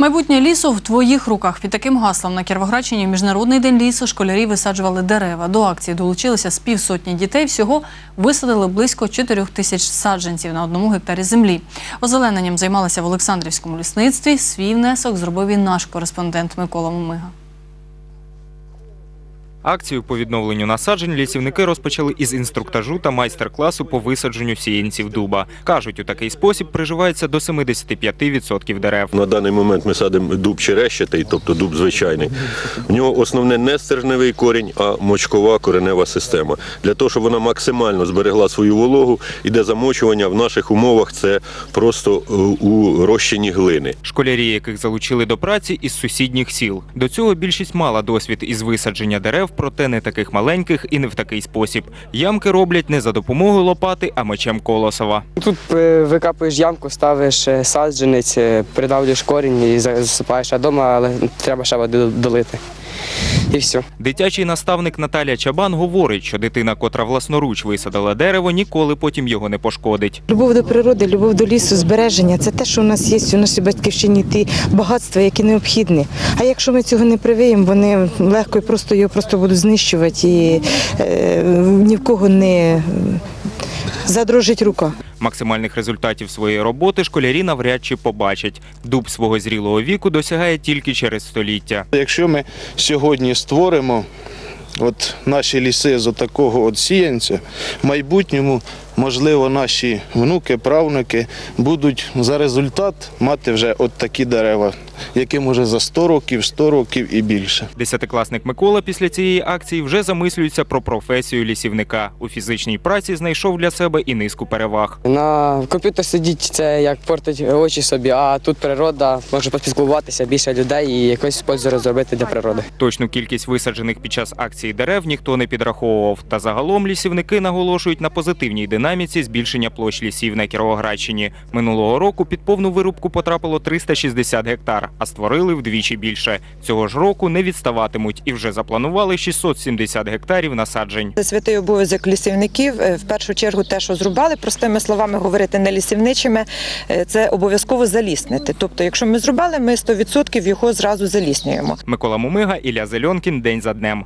Майбутнє лісу в твоїх руках. Під таким гаслом на Кіровоградщині в Міжнародний день лісу школярі висаджували дерева. До акції долучилися з півсотні дітей. Всього висадили близько 4 тисяч саджанців на одному гектарі землі. Озелененням займалися в Олександрівському лісництві. Свій внесок зробив і наш кореспондент Микола Мумига. Акцію по відновленню насаджень лісівники розпочали із інструктажу та майстер-класу по висадженню сіянців дуба. Кажуть, у такий спосіб приживається до 75% дерев. На даний момент ми садимо дуб черещатий, тобто дуб звичайний. В нього основне не стержневий корінь, а мочкова коренева система. Для того, щоб вона максимально зберегла свою вологу, іде замочування в наших умовах це просто е, у розчині глини. Школярі, яких залучили до праці із сусідніх сіл. До цього більшість мала досвід із висадження дерев, проте не таких маленьких і не в такий спосіб. Ямки роблять не за допомогою лопати, а мечем колосова. Тут е, викапуєш ямку, ставиш е, саджанець, е, придавлюєш корінь і засипаєш, а вдома але треба ще води долити. І все. Дитячий наставник Наталя Чабан говорить, що дитина, котра власноруч висадила дерево, ніколи потім його не пошкодить. Любов до природи, любов до лісу, збереження це те, що у нас є у нашій батьківщині, ті багатства, які необхідні. А якщо ми цього не привиємо, вони легко і просто його просто будуть знищувати і е, ні в кого не задрожить рука. Максимальних результатів своєї роботи школярі навряд чи побачать. Дуб свого зрілого віку досягає тільки через століття. Якщо ми сьогодні створимо от наші ліси з такого от сіянця, в майбутньому, можливо, наші внуки, правнуки будуть за результат мати вже от такі дерева, яким уже за 100 років, 100 років і більше. Десятикласник Микола після цієї акції вже замислюється про професію лісівника. У фізичній праці знайшов для себе і низку переваг. На комп'ютер сидіть це як портить очі собі, а тут природа може поспілкуватися більше людей і якось пользу розробити для природи. Точну кількість висаджених під час акції дерев ніхто не підраховував. Та загалом лісівники наголошують на позитивній динаміці збільшення площ лісів на Кіровоградщині. Минулого року під повну вирубку потрапило 360 гектар, а створили вдвічі більше. Цього ж року не відставатимуть і вже запланували 670 гектарів насаджень. Це святий обов'язок лісівників. Е, В першу чергу, те, що зрубали, простими словами говорити не лісівничими, е, це обов'язково заліснити. Тобто, якщо ми зрубали, ми 100% його зразу заліснюємо. Микола Мумига, Ілля Зельонкін. День за днем.